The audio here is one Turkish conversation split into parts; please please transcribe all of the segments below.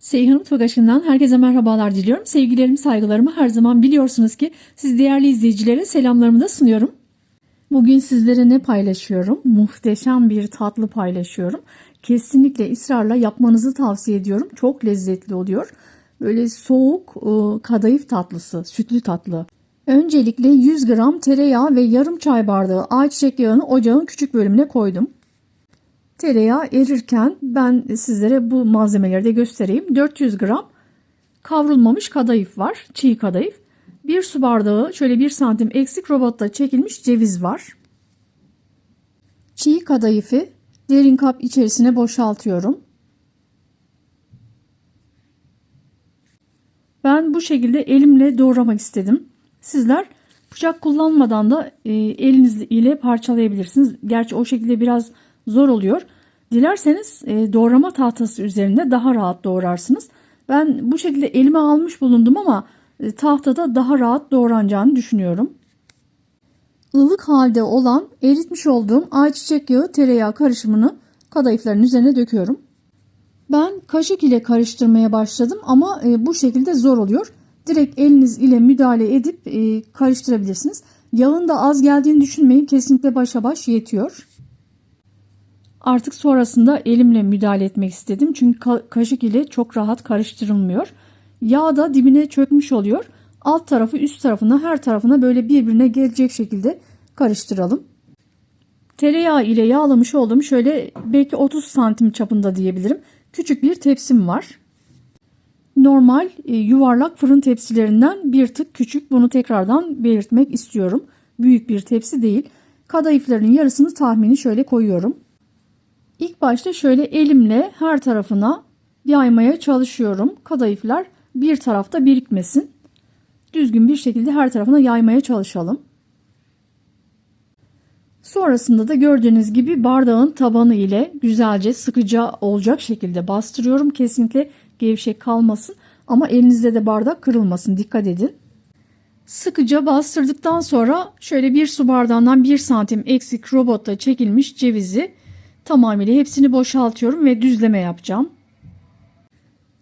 Seyhan Mutfak Aşkı'ndan herkese merhabalar diliyorum. Sevgilerimi, saygılarımı her zaman biliyorsunuz ki siz değerli izleyicilere selamlarımı da sunuyorum. Bugün sizlere ne paylaşıyorum? Muhteşem bir tatlı paylaşıyorum. Kesinlikle ısrarla yapmanızı tavsiye ediyorum. Çok lezzetli oluyor. Böyle soğuk e, kadayıf tatlısı, sütlü tatlı. Öncelikle 100 gram tereyağı ve yarım çay bardağı ayçiçek yağını ocağın küçük bölümüne koydum. Tereyağı erirken ben sizlere bu malzemeleri de göstereyim. 400 gram kavrulmamış kadayıf var. Çiğ kadayıf. 1 su bardağı şöyle 1 santim eksik robotta çekilmiş ceviz var. Çiğ kadayıfı derin kap içerisine boşaltıyorum. Ben bu şekilde elimle doğramak istedim. Sizler bıçak kullanmadan da e, eliniz ile parçalayabilirsiniz. Gerçi o şekilde biraz zor oluyor. Dilerseniz e, doğrama tahtası üzerinde daha rahat doğrarsınız. Ben bu şekilde elime almış bulundum ama e, tahtada daha rahat doğranacağını düşünüyorum. Ilık halde olan eritmiş olduğum ayçiçek yağı tereyağı karışımını kadayıfların üzerine döküyorum. Ben kaşık ile karıştırmaya başladım ama e, bu şekilde zor oluyor. Direkt eliniz ile müdahale edip e, karıştırabilirsiniz. Yağın da az geldiğini düşünmeyin. Kesinlikle başa baş yetiyor. Artık sonrasında elimle müdahale etmek istedim. Çünkü ka- kaşık ile çok rahat karıştırılmıyor. Yağ da dibine çökmüş oluyor. Alt tarafı üst tarafına her tarafına böyle birbirine gelecek şekilde karıştıralım. Tereyağı ile yağlamış olduğum şöyle belki 30 santim çapında diyebilirim. Küçük bir tepsim var. Normal e, yuvarlak fırın tepsilerinden bir tık küçük. Bunu tekrardan belirtmek istiyorum. Büyük bir tepsi değil. Kadayıfların yarısını tahmini şöyle koyuyorum. İlk başta şöyle elimle her tarafına yaymaya çalışıyorum. Kadayıflar bir tarafta birikmesin. Düzgün bir şekilde her tarafına yaymaya çalışalım. Sonrasında da gördüğünüz gibi bardağın tabanı ile güzelce sıkıca olacak şekilde bastırıyorum. Kesinlikle gevşek kalmasın ama elinizde de bardak kırılmasın dikkat edin. Sıkıca bastırdıktan sonra şöyle bir su bardağından bir santim eksik robotta çekilmiş cevizi tamamıyla hepsini boşaltıyorum ve düzleme yapacağım.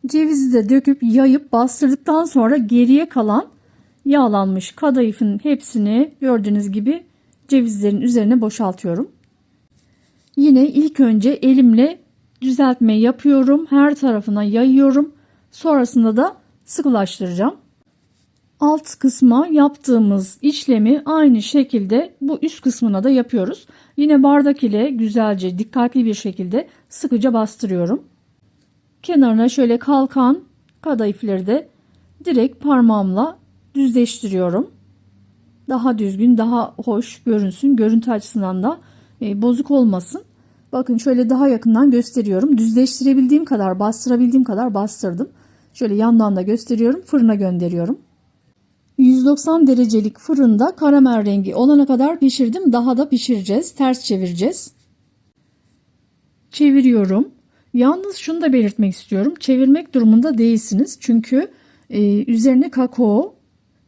Cevizi de döküp yayıp bastırdıktan sonra geriye kalan yağlanmış kadayıfın hepsini gördüğünüz gibi cevizlerin üzerine boşaltıyorum. Yine ilk önce elimle düzeltme yapıyorum. Her tarafına yayıyorum. Sonrasında da sıkılaştıracağım. Alt kısma yaptığımız işlemi aynı şekilde bu üst kısmına da yapıyoruz. Yine bardak ile güzelce dikkatli bir şekilde sıkıca bastırıyorum. Kenarına şöyle kalkan kadayıfları da direkt parmağımla düzleştiriyorum. Daha düzgün, daha hoş görünsün. Görüntü açısından da e, bozuk olmasın. Bakın şöyle daha yakından gösteriyorum. Düzleştirebildiğim kadar, bastırabildiğim kadar bastırdım. Şöyle yandan da gösteriyorum. Fırına gönderiyorum. 190 derecelik fırında karamel rengi olana kadar pişirdim. Daha da pişireceğiz. Ters çevireceğiz. Çeviriyorum. Yalnız şunu da belirtmek istiyorum. Çevirmek durumunda değilsiniz. Çünkü e, üzerine kakao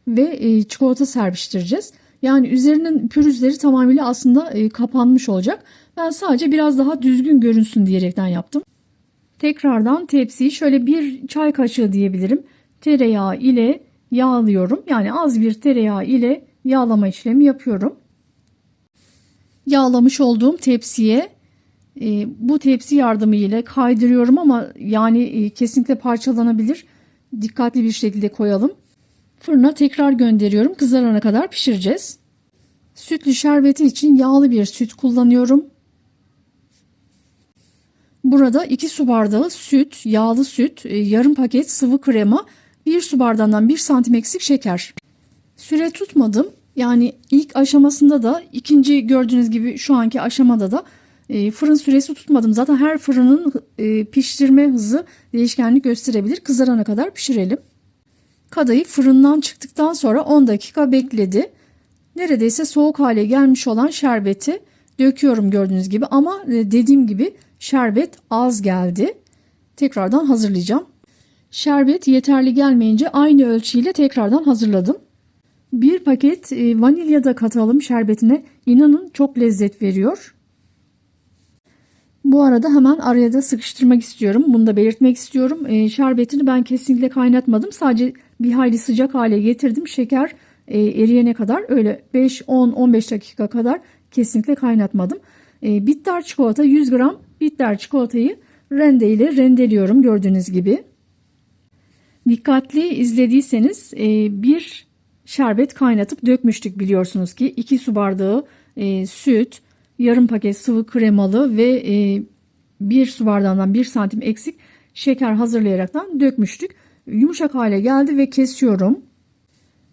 ve e, çikolata serpiştireceğiz. Yani üzerinin pürüzleri tamamıyla aslında e, kapanmış olacak. Ben sadece biraz daha düzgün görünsün diyerekten yaptım. Tekrardan tepsiyi şöyle bir çay kaşığı diyebilirim. Tereyağı ile yağlıyorum. Yani az bir tereyağı ile yağlama işlemi yapıyorum. Yağlamış olduğum tepsiye e, bu tepsi yardımı ile kaydırıyorum ama yani e, kesinlikle parçalanabilir. Dikkatli bir şekilde koyalım. Fırına tekrar gönderiyorum. Kızarana kadar pişireceğiz. Sütlü şerbeti için yağlı bir süt kullanıyorum. Burada 2 su bardağı süt, yağlı süt, e, yarım paket sıvı krema, 1 su bardağından 1 santim eksik şeker. Süre tutmadım. Yani ilk aşamasında da ikinci gördüğünüz gibi şu anki aşamada da e, fırın süresi tutmadım. Zaten her fırının e, pişirme hızı değişkenlik gösterebilir. Kızarana kadar pişirelim. Kadayıf fırından çıktıktan sonra 10 dakika bekledi. Neredeyse soğuk hale gelmiş olan şerbeti döküyorum gördüğünüz gibi ama dediğim gibi şerbet az geldi. Tekrardan hazırlayacağım. Şerbet yeterli gelmeyince aynı ölçüyle tekrardan hazırladım. Bir paket vanilya da katalım şerbetine. İnanın çok lezzet veriyor. Bu arada hemen araya da sıkıştırmak istiyorum. Bunu da belirtmek istiyorum. E, şerbetini ben kesinlikle kaynatmadım. Sadece bir hayli sıcak hale getirdim. Şeker e, eriyene kadar öyle 5, 10, 15 dakika kadar kesinlikle kaynatmadım. E, bitter çikolata 100 gram bitter çikolatayı rende ile rendeliyorum gördüğünüz gibi. Dikkatli izlediyseniz e, bir şerbet kaynatıp dökmüştük biliyorsunuz ki 2 su bardağı e, süt, yarım paket sıvı kremalı ve e, bir su bardağından 1 santim eksik şeker hazırlayaraktan dökmüştük. Yumuşak hale geldi ve kesiyorum.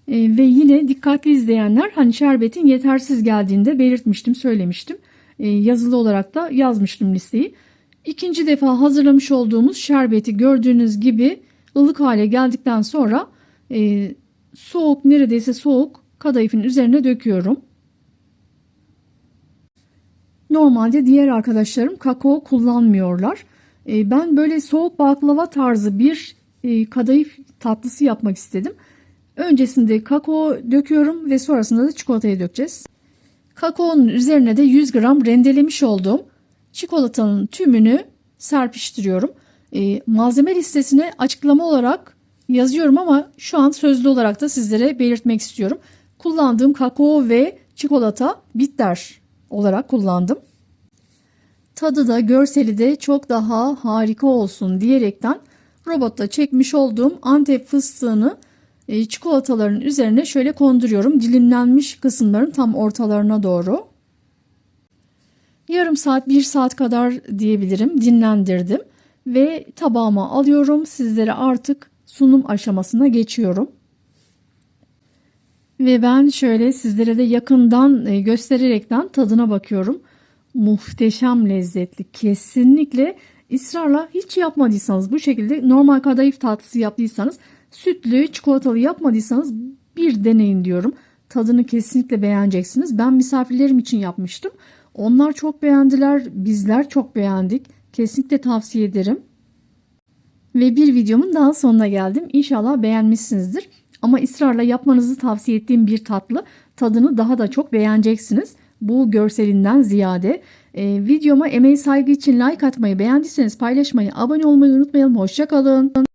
E, ve yine dikkatli izleyenler hani şerbetin yetersiz geldiğinde belirtmiştim, söylemiştim. E, yazılı olarak da yazmıştım listeyi. İkinci defa hazırlamış olduğumuz şerbeti gördüğünüz gibi ılık hale geldikten sonra e, soğuk neredeyse soğuk kadayıfın üzerine döküyorum. Normalde diğer arkadaşlarım kakao kullanmıyorlar. E, ben böyle soğuk baklava tarzı bir e, kadayıf tatlısı yapmak istedim. Öncesinde kakao döküyorum ve sonrasında da çikolatayı dökeceğiz. Kakaonun üzerine de 100 gram rendelemiş olduğum çikolatanın tümünü serpiştiriyorum. E, malzeme listesine açıklama olarak yazıyorum ama şu an sözlü olarak da sizlere belirtmek istiyorum. Kullandığım kakao ve çikolata bitter olarak kullandım. Tadı da görseli de çok daha harika olsun diyerekten robotta çekmiş olduğum Antep fıstığını e, çikolataların üzerine şöyle konduruyorum. Dilimlenmiş kısımların tam ortalarına doğru. Yarım saat, bir saat kadar diyebilirim dinlendirdim ve tabağıma alıyorum. Sizlere artık sunum aşamasına geçiyorum. Ve ben şöyle sizlere de yakından e, göstererekten tadına bakıyorum. Muhteşem lezzetli. Kesinlikle ısrarla hiç yapmadıysanız bu şekilde normal kadayıf tatlısı yaptıysanız sütlü çikolatalı yapmadıysanız bir deneyin diyorum. Tadını kesinlikle beğeneceksiniz. Ben misafirlerim için yapmıştım. Onlar çok beğendiler. Bizler çok beğendik. Kesinlikle tavsiye ederim. Ve bir videomun daha sonuna geldim. İnşallah beğenmişsinizdir. Ama ısrarla yapmanızı tavsiye ettiğim bir tatlı. Tadını daha da çok beğeneceksiniz. Bu görselinden ziyade. Ee, videoma emeği saygı için like atmayı, beğendiyseniz paylaşmayı, abone olmayı unutmayalım. Hoşçakalın.